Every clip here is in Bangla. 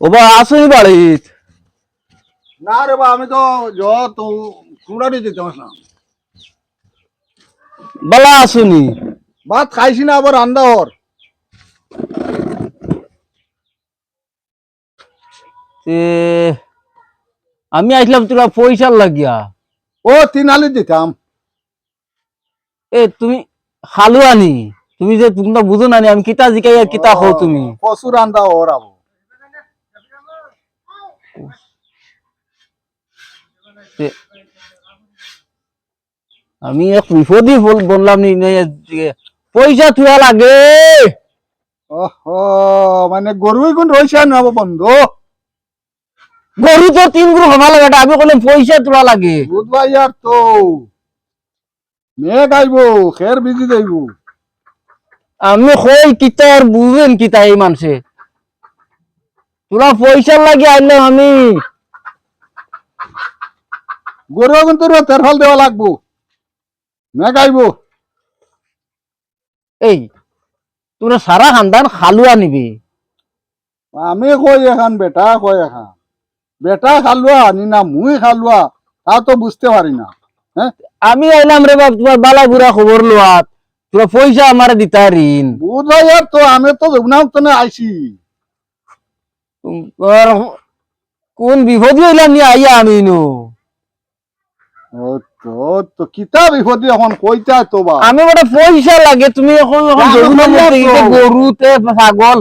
ও বা আসুনি বাড়িত না রে বা আমি তো জ তো কুড়ানি যেতে না। বালা আসুনি। ভাত খাইছি না আবার রান্দা তে আমি আসলাম তোরা পয়সার লাগিয়া। ও তিন আলি দিতাম। এ তুমি হালুয়ানি। তুমি যে তুমি বুঝো না আমি কিতা জিকাই আর কিতা হও তুমি? কচু রান্দা ওর আবো আমি এক বিপদই বললাম নি পয়সা তুয়া লাগে। ওহো মানে গরুই কোন রয়েছে না বন্ধু। গরু তো তিন গুরু হবা লাগে আমি বললাম পয়সা তোলা লাগে। বুধবার ইয়ার তো। মেঘ আইব খের বিজি যাইব। আমি কই কিতা আর বুঝেন কিতা এই মানুষে তোরা পয়সা লাগে আইলাম আমি। গরু কিন্তু তেরফাল দেওয়া লাগবো। মেঘ আইব এই তোরা সারা খানদান খালুয়া নিবি আমি কই এখান বেটা কই এখান। বেটা খালুয়া আনি না মুই খালুয়া তা তো বুঝতে পারি না। হ্যাঁ আমি আইলাম রে বাপ তোমার বালা বুড়া খবর লোয়া তোরা পয়সা আমার দিতা ঋণ। বুধবার তো আমি তো না আইছি। আর কোন বিপদ হইলাম নিয়ে আইয়া আমি নো তো তো কিতা বিপদি এখন? কইতা তো বা। আমি বড় পয়সা লাগে তুমি এখন এখন আমি যমুনা কইয়া মধ্যে তো। গরুতে ছাগল।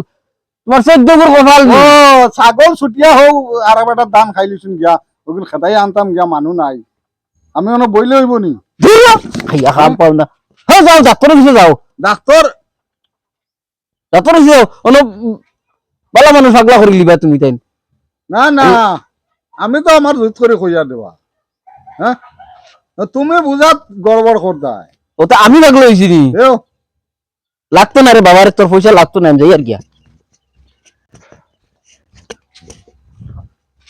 তোমার চোদ্দ গুর কপাল ও নি। ছাগল ছুটিয়া হোক আর বেটার ধান খাইলিছুন গিয়া। ওগুলো খেতাই আনতাম গিয়া মানুহ নাই। আমি অন বইলে হইব নি? খাইয়া খাম পাও না। হ্যাঁ যাও ডাক্তারের কাছে যাও। ডাক্তার ডাক্তারের কাছে যাও। বালা মানুষ আগলা করে লিবা তুমি তাই না না আমি তো আমার জুত করে খোঁজা দেবা। হ্যাঁ তুমি বুঝাত গড়বড় করতাই আমি লাগল হয়েছি লাগতো না রে বাবার তোর পয়সা লাগতো না আমি যাই আর গিয়া।